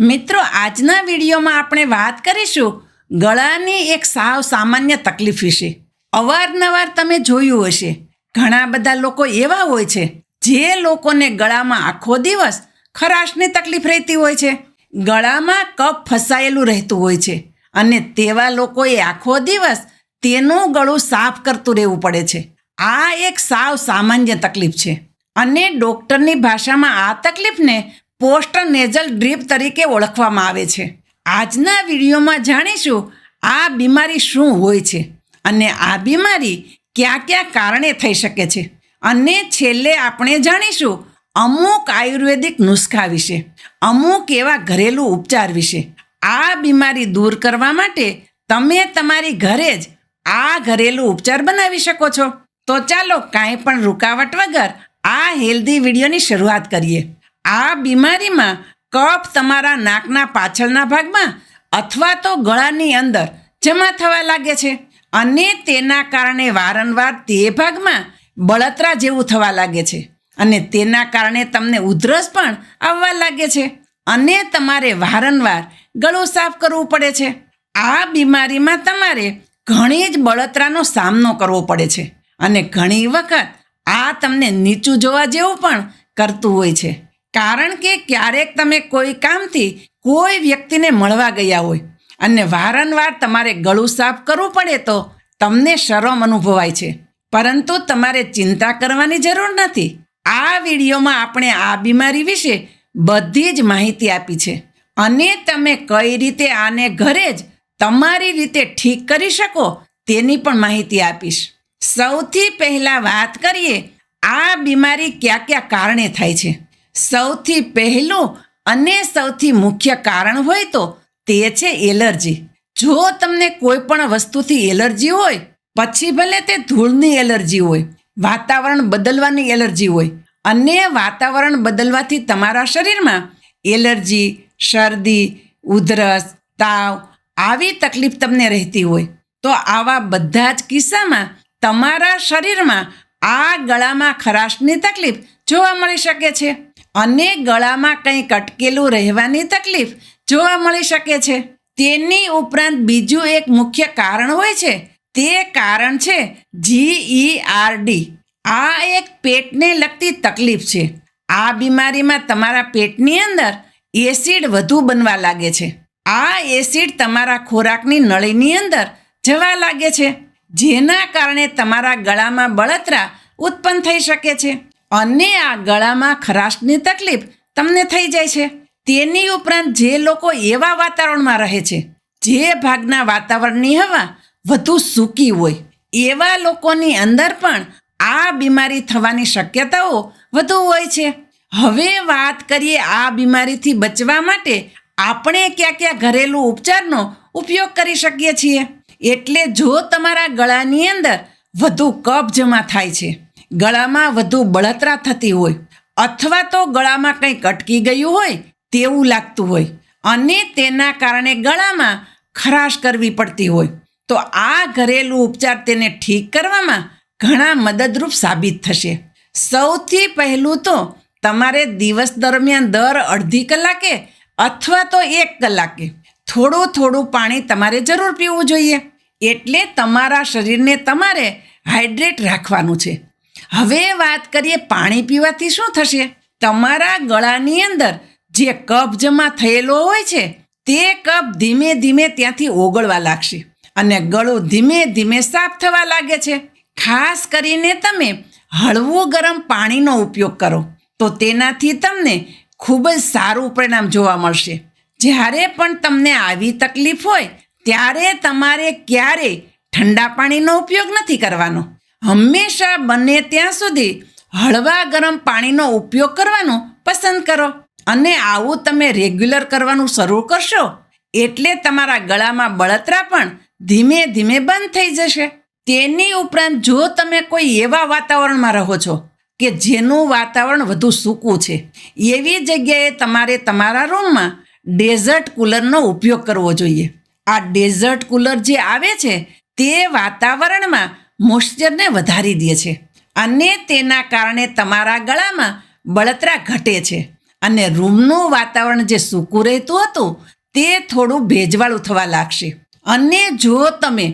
મિત્રો, આજના વિડીયોમાં આપણે વાત કરીશું ગળાની એક સાવ સામાન્ય તકલીફ વિશે. અવારનવાર તમે જોયું હશે, ઘણા બધા લોકો એવા હોય છે, જે લોકોને ગળામાં આખો દિવસ ખરાશની તકલીફ રહેતી હોય છે. ગળામાં કફ ફસાયેલું રહેતું હોય છે અને તેવા લોકોએ આખો દિવસ તેનું ગળું સાફ કરતું રહેવું પડે છે. આ એક સાવ સામાન્ય તકલીફ છે અને ડૉક્ટરની ભાષામાં આ તકલીફને પોસ્ટ નેઝલ ડ્રીપ તરીકે ઓળખવામાં આવે છે. આજના વિડીયોમાં જાણીશું આ બીમારી શું હોય છે અને આ બીમારી કયા કયા કારણે થઈ શકે છે. અને છેલ્લે આપણે જાણીશું અમુક આયુર્વેદિક નુસ્ખા વિશે, અમુક એવા ઘરેલું ઉપચાર વિશે. આ બીમારી દૂર કરવા માટે તમે તમારી ઘરે જ આ ઘરેલું ઉપચાર બનાવી શકો છો. તો ચાલો કાંઈ પણ રૂકાવટ વગર આ હેલ્ધી વિડીયોની શરૂઆત કરીએ. આ બીમારીમાં કફ તમારા નાકના પાછળના ભાગમાં અથવા તો ગળાની અંદર જમા થવા લાગે છે અને તેના કારણે વારંવાર તે ભાગમાં બળતરા જેવું થવા લાગે છે. અને તેના કારણે તમને ઉધરસ પણ આવવા લાગે છે અને તમારે વારંવાર ગળું સાફ કરવું પડે છે. આ બીમારીમાં તમારે ઘણી જ બળતરાનો સામનો કરવો પડે છે અને ઘણી વખત આ તમને નીચું જોવા જેવું પણ કરતું હોય છે. કારણ કે ક્યારેક તમે કોઈ કામથી કોઈ વ્યક્તિને મળવા ગયા હોય અને વારંવાર તમારે ગળું સાફ કરવું પડે તો તમને શરમ અનુભવાય છે. પરંતુ તમારે ચિંતા કરવાની જરૂર નથી. આ વિડીયોમાં આપણે આ બીમારી વિશે બધી જ માહિતી આપી છે અને તમે કઈ રીતે આને ઘરે જ તમારી રીતે ઠીક કરી શકો તેની પણ માહિતી આપીશ. સૌથી પહેલાં વાત કરીએ આ બીમારી કયા કયા કારણે થાય છે. સૌથી પહેલું અને સૌથી મુખ્ય કારણ હોય તો તે છે એલર્જી. જો તમને કોઈ પણ વસ્તુથી એલર્જી હોય, પછી ભલે તે ધૂળની એલર્જી હોય, વાતાવરણ બદલવાની એલર્જી હોય, અને વાતાવરણ બદલવાથી તમારા શરીરમાં એલર્જી, શરદી, ઉધરસ, તાવ આવી તકલીફ તમને રહેતી હોય, તો આવા બધા જ કિસ્સામાં તમારા શરીરમાં આ ગળામાં ખરાશની તકલીફ જોવા મળી શકે છે. અને ગળામાં કંઈક અટકેલું રહેવાની તકલીફ જોવા મળી શકે છે. તેની ઉપરાંત બીજું એક મુખ્ય કારણ હોય છે. તે કારણ છે જી ઈ આર ડી આ એક પેટને લગતી તકલીફ છે. આ બીમારીમાં તમારા પેટની અંદર એસિડ વધુ બનવા લાગે છે. આ એસિડ તમારા ખોરાકની નળીની અંદર જવા લાગે છે. જેના કારણે તમારા ગળામાં બળતરા ઉત્પન્ન થઈ શકે છે. અને આ ગળામાં ખરાશની તકલીફ તમને થઈ જાય છે. તેની ઉપરાંત જે લોકો એવા વાતાવરણમાં રહે છે, જે ભાગના વાતાવરણની હવા વધુ સૂકી હોય, એવા લોકોની અંદર પણ આ બીમારી થવાની શક્યતાઓ વધુ હોય છે. હવે વાત કરીએ આ બીમારીથી બચવા માટે આપણે ક્યાં ક્યાં ઘરેલું ઉપચારનો ઉપયોગ કરી શકીએ છીએ? એટલે જો તમારા ગળાની અંદર વધુ કફ જમા થાય છે ગળામાં વધુ બળતરા થતી હોય અથવા તો ગળામાં કંઈક અટકી ગયું હોય તેવું લાગતું હોય અને તેના કારણે ગળામાં ખરાશ કરવી પડતી હોય. તો આ ઘરેલું ઉપચાર તેને ઠીક કરવામાં ઘણા મદદરૂપ સાબિત થશે. સૌથી પહેલું તો તમારે દિવસ દરમિયાન દર અડધી કલાકે અથવા તો એક કલાકે થોડું થોડું પાણી તમારે જરૂર પીવું જોઈએ. એટલે તમારા શરીરને તમારે હાઇડ્રેટ રાખવાનું છે. હવે વાત કરીએ પાણી પીવાથી શું થશે? તમારા ગળાની અંદર જે કફ જમા થયેલો હોય છે, તે કફ ધીમે ધીમે ત્યાંથી ઓગળવા લાગશે અને ગળું ધીમે ધીમે સાફ થવા લાગે છે. ખાસ કરીને તમે હળવું ગરમ પાણીનો ઉપયોગ કરો, તો તેનાથી તમને ખૂબ જ સારું પરિણામ જોવા મળશે. જ્યારે પણ તમને આવી તકલીફ હોય, ત્યારે તમારે ક્યારેય ઠંડા પાણીનો ઉપયોગ નથી કરવાનો. હંમેશા બને ત્યાં સુધી હળવા ગરમ પાણીનો ઉપયોગ કરવાનો પસંદ કરો. અને આવું તમે રેગ્યુલર કરવાનું શરૂ કરશો, એટલે તમારા ગળામાં બળતરા પણ ધીમે ધીમે બંધ થઈ જશે. તેની ઉપરાંત જો તમે કોઈ એવા વાતાવરણમાં રહો છો કે જેનું વાતાવરણ વધુ સૂકું છે, એવી જગ્યાએ તમારે તમારા રૂમમાં ડેઝર્ટ કુલરનો ઉપયોગ કરવો જોઈએ. આ ડેઝર્ટ કુલર જે આવે છે, તે વાતાવરણમાં મોઇશ્ચરને વધારી દે છે અને તેના કારણે તમારા ગળામાં બળતરા ઘટે છે અને રૂમનું વાતાવરણ જે સૂકું રહેતું હતું તે થોડું ભેજવાળું થવા લાગશે. અને જો તમે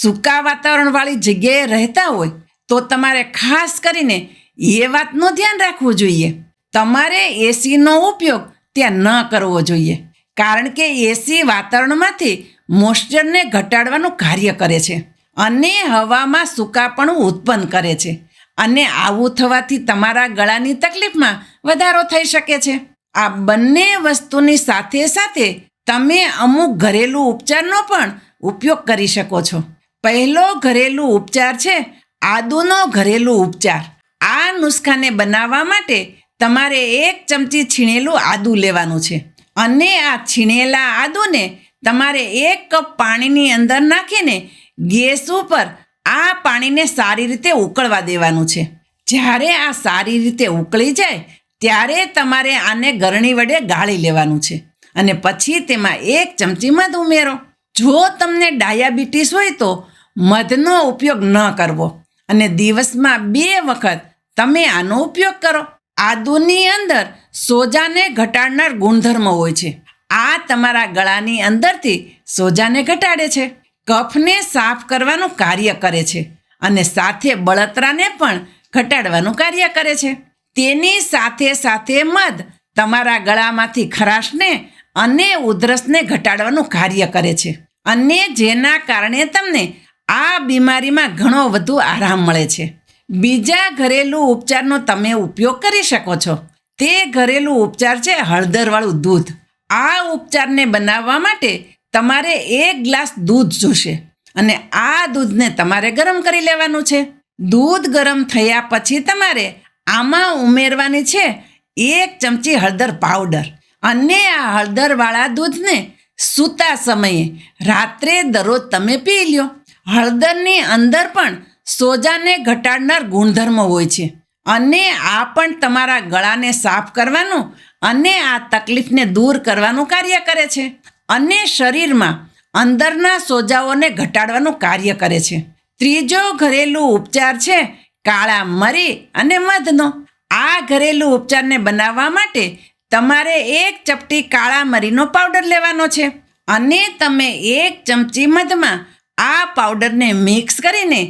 સૂકા વાતાવરણવાળી જગ્યાએ રહેતા હોય, તો તમારે ખાસ કરીને એ વાતનું ધ્યાન રાખવું જોઈએ. તમારે એસીનો ઉપયોગ ત્યાં ન કરવો જોઈએ, કારણ કે એસી વાતાવરણમાંથી મોઇશ્ચરને ઘટાડવાનું કાર્ય કરે છે. અને હવામાં સૂકાપણું ઉત્પન્ન કરે છે. અને આવું થવાથી તમારા ગળાની તકલીફમાં વધારો થઈ શકે છે. આ બંને વસ્તુની સાથે સાથે તમે અમુક ઘરેલું ઉપચારનો પણ ઉપયોગ કરી શકો છો. પહેલો ઘરેલું ઉપચાર છે આદુનો ઘરેલું ઉપચાર. આ નુસ્ખાને બનાવવા માટે તમારે એક ચમચી છીણેલું આદુ લેવાનું છે. અને આ છીણેલા આદુને તમારે એક કપ પાણીની અંદર નાખીને ગેસ ઉપર આ પાણીને સારી રીતે ઉકળવા દેવાનું છે. જ્યારે આ સારી રીતે ઉકળી જાય, ત્યારે તમારે આને ગરણી વડે ગાળી લેવાનું છે અને પછી તેમાં એક ચમચી મધ ઉમેરો. જો તમને ડાયાબિટીસ હોય તો મધનો ઉપયોગ ન કરવો અને દિવસમાં બે વખત તમે આનો ઉપયોગ કરો. આદુની અંદર સોજાને ઘટાડનાર ગુણધર્મ હોય છે. આ તમારા ગળાની અંદરથી સોજાને ઘટાડે છે. કફને સાફ કરવાનું કાર્ય કરે છે અને સાથે બળતરાને પણ ઘટાડવાનું કાર્ય કરે છે. તેની સાથે સાથે મધ તમારા ગળામાંથી ખરાશને અને ઉધરસને ઘટાડવાનું કાર્ય કરે છે અને જેના કારણે તમને આ બીમારીમાં ઘણો વધુ આરામ મળે છે. બીજા ઘરેલું ઉપચારનો તમે ઉપયોગ કરી શકો છો. તે ઘરેલું ઉપચાર છે હળદરવાળું દૂધ. આ ઉપચારને બનાવવા માટે તમારે એક ગ્લાસ દૂધ જોશે. અને આ દૂધને તમારે ગરમ કરી લેવાનું છે. દૂધ ગરમ થયા પછી તમારે આમાં ઉમેરવાની છે એક ચમચી હળદર પાવડર. અને આ હળદરવાળા દૂધને સૂતા સમયે રાત્રે દરરોજ તમે પી લ્યો. હળદરની અંદર પણ સોજાને ઘટાડનાર ગુણધર્મ હોય છે. અને આ પણ તમારા ગળાને સાફ કરવાનું અને આ તકલીફને દૂર કરવાનું કાર્ય કરે છે. અને શરીરમાં અંદરના સોજાઓને ઘટાડવાનું કાર્ય કરે છે. ત્રીજો ઘરેલું ઉપચાર છે કાળા મરી અને મધનો. આ ઘરેલું ઉપચારને બનાવવા માટે તમારે એક ચપટી કાળા મરીનો પાવડર લેવાનો છે અને તમે એક ચમચી મધમાં આ પાવડરને મિક્સ કરીને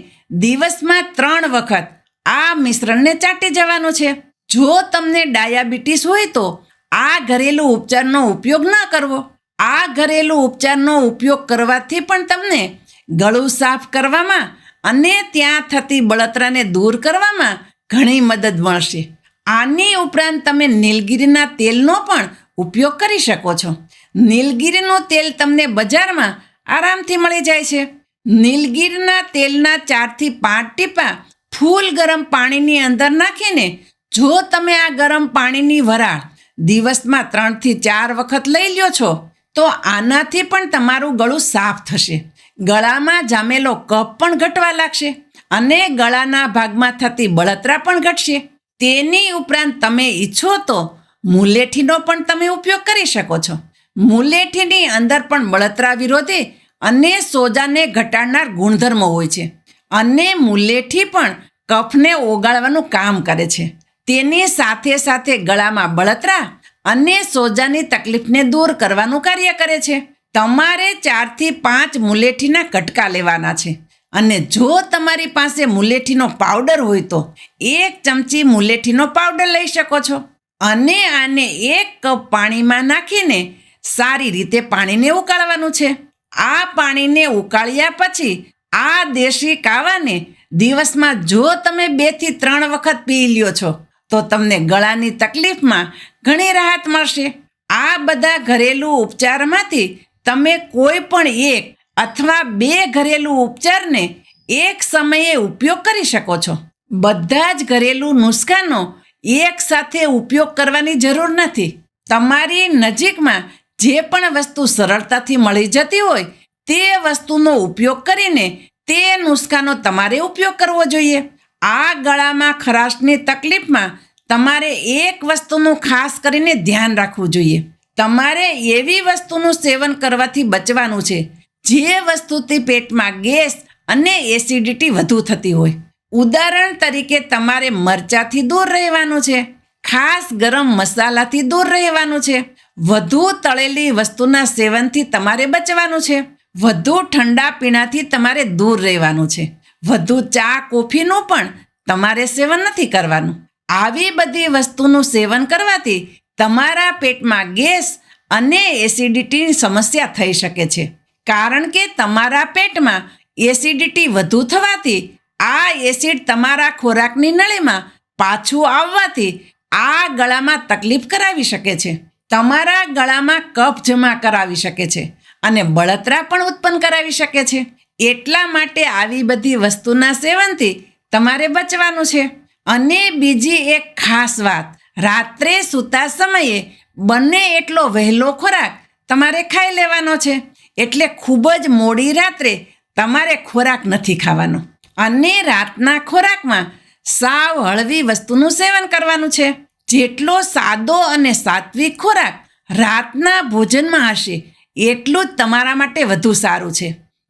દિવસમાં ત્રણ વખત આ મિશ્રણને ચાટી જવાનું છે. જો તમને ડાયાબિટીસ હોય તો આ ઘરેલું ઉપચારનો ઉપયોગ ન કરવો. આ ઘરેલું ઉપચારનો ઉપયોગ કરવાથી પણ તમને ગળું સાફ કરવામાં અને ત્યાં થતી બળતરાને દૂર કરવામાં ઘણી મદદ મળશે. આની ઉપરાંત તમે નીલગીરીના તેલનો પણ ઉપયોગ કરી શકો છો. નીલગીરીનું તેલ તમને બજારમાં આરામથી મળી જાય છે. નીલગીરના તેલના ચારથી પાંચ ટીપા ફૂલ ગરમ પાણીની અંદર નાખીને જો તમે આ ગરમ પાણીની વરાળ દિવસમાં ત્રણથી ચાર વખત લઈ લ્યો છો તો આનાથી પણ તમારું ગળું સાફ થશે. ગળામાં જામેલો કફ પણ ઘટવા લાગશે અને ગળાના ભાગમાં થતી બળતરા પણ ઘટશે. તેની ઉપરાંત તમે ઈચ્છો તો મુલેઠીનો પણ તમે ઉપયોગ કરી શકો છો. મુલેઠીની અંદર પણ બળતરા વિરોધી અને સોજાને ઘટાડનાર ગુણધર્મો હોય છે અને મુલેઠી પણ કફને ઓગાળવાનું કામ કરે છે. તેની સાથે સાથે ગળામાં બળતરા અને સોજાની તકલીફને દૂર કરવાનું કાર્ય કરે છે. તમારે ચારથી પાંચ મુલેઠીના કટકા લેવાના છે. અને જો તમારી પાસે મુલેઠીનો પાવડર હોય તો એક ચમચી મુલેઠીનો પાવડર લઈ શકો છો. અને આને એક કપ પાણીમાં નાખીને સારી રીતે પાણીને ઉકાળવાનું છે. આ પાણીને ઉકાળ્યા પછી આ દેશી કાવાને દિવસમાં જો તમે બેથી ત્રણ વખત પી લ્યો છો તો તમને ગળાની તકલીફમાં ઘણી રાહત મળશે. આ બધા ઘરેલું ઉપચારમાંથી તમે કોઈ પણ એક અથવા બે ઘરેલું ઉપચારને એક સમયે ઉપયોગ કરી શકો છો. બધા જ ઘરેલું નુસ્ખાનો એક સાથે ઉપયોગ કરવાની જરૂર નથી. તમારી નજીકમાં જે પણ વસ્તુ સરળતાથી મળી જતી હોય, તે વસ્તુનો ઉપયોગ કરીને તે નુસ્ખાનો તમારે ઉપયોગ કરવો જોઈએ. આ ગળામાં ખરાશની તકલીફમાં તમારે એક વસ્તુનું ખાસ કરીને ધ્યાન રાખવું જોઈએ. તમારે એવી વસ્તુનું સેવન કરવાથી બચવાનું છે. જે વસ્તુથી પેટમાં ગેસ અને એસિડિટી વધુ થતી હોય. ઉદાહરણ તરીકે તમારે મરચાથી દૂર રહેવાનું છે. ખાસ ગરમ મસાલાથી દૂર રહેવાનું છે. વધુ તળેલી વસ્તુના સેવનથી તમારે બચવાનું છે. વધુ ઠંડા પીણાથી તમારે દૂર રહેવાનું છે. વધુ ચા, કોફીનું પણ તમારે સેવન નથી કરવાનું. આવી બધી વસ્તુનું સેવન કરવાથી તમારા પેટમાં ગેસ અને એસિડિટીની સમસ્યા થઈ શકે છે. કારણ કે તમારા પેટમાં એસિડિટી વધુ થવાથી આ એસિડ તમારા ખોરાકની નળીમાં પાછું આવવાથી આ ગળામાં તકલીફ કરાવી શકે છે. તમારા ગળામાં કફ જમા કરાવી શકે છે અને બળતરા પણ ઉત્પન્ન કરાવી શકે છે. એટલા માટે આવી બધી વસ્તુના સેવનથી તમારે બચવાનું છે. અને બીજી એક ખાસ વાત, રાત્રે સૂતા સમયે બંને એટલો વહેલો ખોરાક તમારે ખાઈ લેવાનો છે. એટલે ખૂબ જ મોડી રાત્રે તમારે ખોરાક નથી ખાવાનો. અને રાતના ખોરાકમાં સાવ હળવી વસ્તુનું સેવન કરવાનું છે. જેટલો સાદો અને સાત્વિક ખોરાક રાતના ભોજનમાં હશે, એટલું જ તમારા માટે વધુ સારું છે.